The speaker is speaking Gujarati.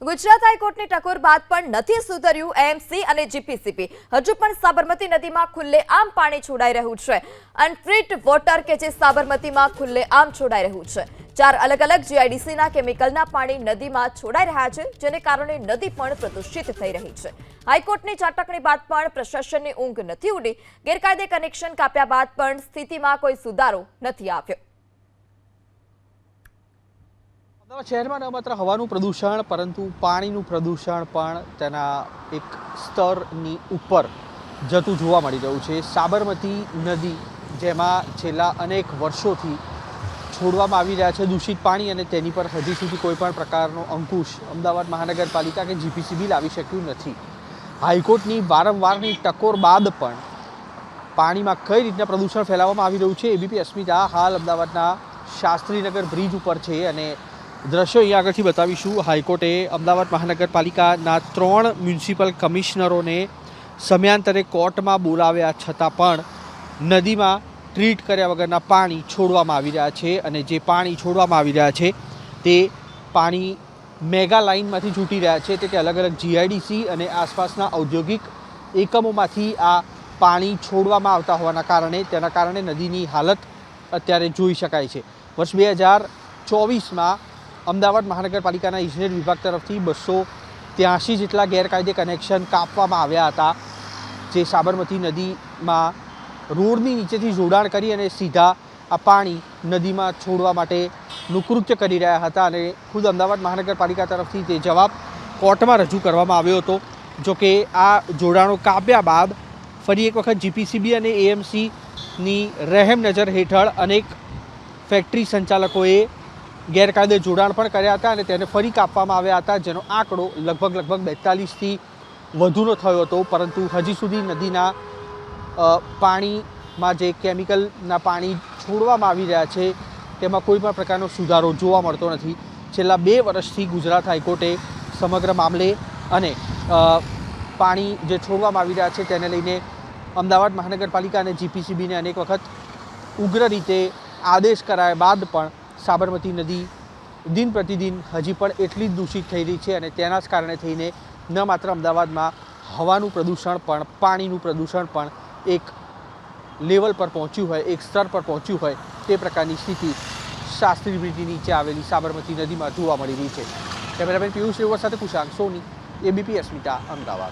ગુજરાત હાઈકોર્ટની ટકોર બાદ પણ નથી સુધર્યું એએમસી અને જીપીસીપી હજુ પણ સાબરમતી નદીમાં ખુલ્લે આમ પાણી છોડાઈ રહ્યું છે. અનટ્રીટ વોટર કે જે સાબરમતીમાં ખુલ્લે આમ છોડાઈ રહ્યું છે. ચાર અલગ અલગ જીઆઈડીસીના કેમિકલના પાણી નદીમાં છોડાઈ રહ્યા છે, જેને કારણે નદી પણ પ્રદૂષિત થઈ રહી છે. હાઈકોર્ટની ચાટકણી બાદ પણ પ્રશાસનની ઊંઘ નથી ઉડી. ગેરકાયદે કનેક્શન કાપ્યા બાદ પણ સ્થિતિમાં કોઈ સુધારો નથી આવ્યો. અમદાવાદ શહેરમાં ન માત્ર હવાનું પ્રદૂષણ, પરંતુ પાણીનું પ્રદૂષણ પણ તેના એક સ્તરની ઉપર જતું જોવા મળી રહ્યું છે. સાબરમતી નદી, જેમાં છેલ્લા અનેક વર્ષોથી છોડવામાં આવી રહ્યા છે દૂષિત પાણી અને તેની પર હજી સુધી કોઈ પણ પ્રકારનો અંકુશ અમદાવાદ મહાનગરપાલિકા કે જીપીસીબી લાવી શક્યું નથી. હાઈકોર્ટની વારંવારની ટકોર બાદ પણ પાણીમાં કઈ રીતના પ્રદૂષણ ફેલાવવામાં આવી રહ્યું છે એબીપી અસ્મિતા હાલ અમદાવાદના શાસ્ત્રીનગર બ્રિજ ઉપર છે અને દ્રશ્યો અહીંયા આગળથી બતાવીશું. હાઈકોર્ટે અમદાવાદ મહાનગરપાલિકાના ત્રણ મ્યુનિસિપલ કમિશનરોને સમયાંતરે કોર્ટમાં બોલાવ્યા છતાં પણ નદીમાં ટ્રીટ કર્યા વગરના પાણી છોડવામાં આવી રહ્યા છે અને જે પાણી છોડવામાં આવી રહ્યા છે તે પાણી મેગા લાઇનમાંથી છૂટી રહ્યા છે. તે અલગ અલગ જીઆઈડીસી અને આસપાસના ઔદ્યોગિક એકમોમાંથી આ પાણી છોડવામાં આવતા હોવાના કારણે, તેના કારણે નદીની હાલત અત્યારે જોઈ શકાય છે. વર્ષ બે હજાર ચોવીસમાં અમદાવાદ મહાનગરપાલિકાના ઇજનેર વિભાગ તરફથી બસો ત્યાંસી જેટલા ગેરકાયદે કનેક્શન કાપવામાં આવ્યા હતા. જે સાબરમતી નદીમાં રોડની નીચેથી જોડાણ કરી અને સીધા આ પાણી નદીમાં છોડવા માટેનું કૃત્ય કરી રહ્યા હતા અને ખુદ અમદાવાદ મહાનગરપાલિકા તરફથી તે જવાબ કોર્ટમાં રજૂ કરવામાં આવ્યો હતો. જો કે આ જોડાણો કાપ્યા બાદ ફરી એક વખત જીપીસીબી અને એએમસીની રહેમ નજર હેઠળ અનેક ફેક્ટરી સંચાલકોએ ગેરકાયદે જોડાણ પણ કર્યા હતા અને તેને ફરી કાપવામાં આવ્યા હતા, જેનો આંકડો લગભગ લગભગ બેતાલીસથી વધુનો થયો હતો. પરંતુ હજી સુધી નદીના પાણીમાં જે કેમિકલના પાણી છોડવામાં આવી રહ્યા છે, તેમાં કોઈ પણ પ્રકારનો સુધારો જોવા મળતો નથી. છેલ્લા બે વર્ષથી ગુજરાત હાઈકોર્ટે સમગ્ર મામલે અને પાણી જે છોડવામાં આવી રહ્યા છે તેને લઈને અમદાવાદ મહાનગરપાલિકા અને જીપીસીબીને અનેક વખત ઉગ્ર રીતે આદેશ કરાયા બાદ પણ સાબરમતી નદી દિન પ્રતિદિન હજી પણ એટલી જ દૂષિત થઈ રહી છે અને તેના જ કારણે થઈને ન માત્ર અમદાવાદમાં હવાનું પ્રદૂષણ પણ, પાણીનું પ્રદૂષણ પણ એક લેવલ પર પહોંચ્યું હોય, એક સ્તર પર પહોંચ્યું હોય તે પ્રકારની સ્થિતિ શાસ્ત્રી બ્રિજની નીચે આવેલી સાબરમતી નદીમાં જોવા મળી રહી છે. કેમેરામેન પિયુષ રેવર સાથે કુશાંક સોની, એબીપી અસ્મિતા, અમદાવાદ.